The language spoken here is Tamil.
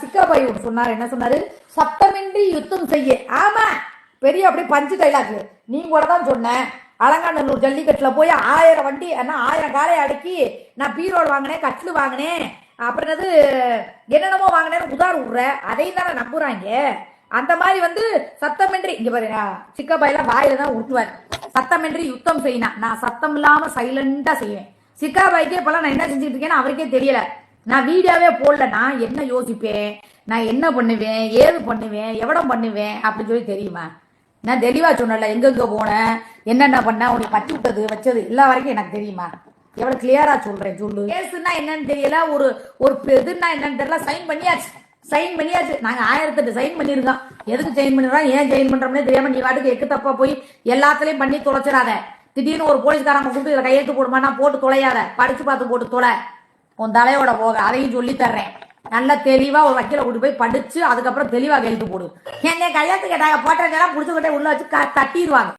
சிக்காபாய் சொன்னார். என்ன சொன்னாரு? சத்தமின்றி யுத்தம் செய்ய. ஆமா. பெரிய அப்படியே பஞ்சு டைலாக் நீ கூட தான் சொன்ன. அலங்காநல்லூர் ஜல்லிக்கட்டில் போய் ஆயிரம் வண்டி என்ன ஆயிரம் காலை அடக்கி நான் பீரோல் வாங்கினேன் கட்டில் வாங்கினேன். அப்புறம் என்னது? என்னென்னமோ வாங்கினேன்னு உதார் விடுற அதையும் தானே நம்புறாங்க. அந்த மாதிரி வந்து சத்தமின்றி இங்க பாருங்க சிக்காபாயெல்லாம் வாயில தான் ஊட்டுவார். சத்தமின்றி யுத்தம் செய்யினா நான் சத்தம் இல்லாம சைலண்டா செய்வேன். சிக்காபாய்க்கே இப்பெல்லாம் நான் என்ன செஞ்சுட்டு இருக்கேன்னு அவருக்கே தெரியல. நான் வீடியோவே போடல நான் என்ன யோசிப்பேன்? நான் என்ன பண்ணுவேன்? ஏது பண்ணுவேன்? எவ்வளோ பண்ணுவேன்? அப்படின்னு சொல்லி தெரியுமா? நான் தெளிவா சொன்னல எங்கெங்கே போனேன் என்னென்ன பண்ண? உனக்கு பட்டி விட்டது வச்சது எல்லா வரைக்கும் எனக்கு தெரியுமா? எவ்வளோ கிளியராக சொல்கிறேன் சொல்லு. கேஸுன்னா என்னன்னு தெரியல ஒரு ஒரு இதுன்னா என்னன்னு தெரியல சைன் பண்ணியாச்சு. சைன் பண்ணியாச்சு. நாங்கள் ஆயிரத்தெட்டு சைன் பண்ணியிருக்கோம் எதுக்கு சைன் பண்ணிடுறோம் ஏன் சைன் பண்றோம்னே தெரியாம நீ வாட்டுக்கு எக்கு தப்பா போய் எல்லாத்துலேயும் பண்ணி தொலைச்சிடாத. திடீர்னு ஒரு போலீஸ்காரங்க கூப்பிட்டு இதில் கையெழுத்து போடுமா நான் போட்டு தொலையாத. படிச்சு பார்த்து போட்டு தொலை. உன் தலையோட போக அதையும் சொல்லி தர்றேன் நல்ல தெளிவா ஒரு வக்கீல கூட்டு போய் படிச்சு அதுக்கப்புறம் தெளிவா கையெழுத்து போடு. என்ன கல்யாணத்துக்கு கேட்டாங்க போட்டதெல்லாம் புடிச்சுக்கிட்டே உள்ள வச்சு தட்டிடுவாங்க.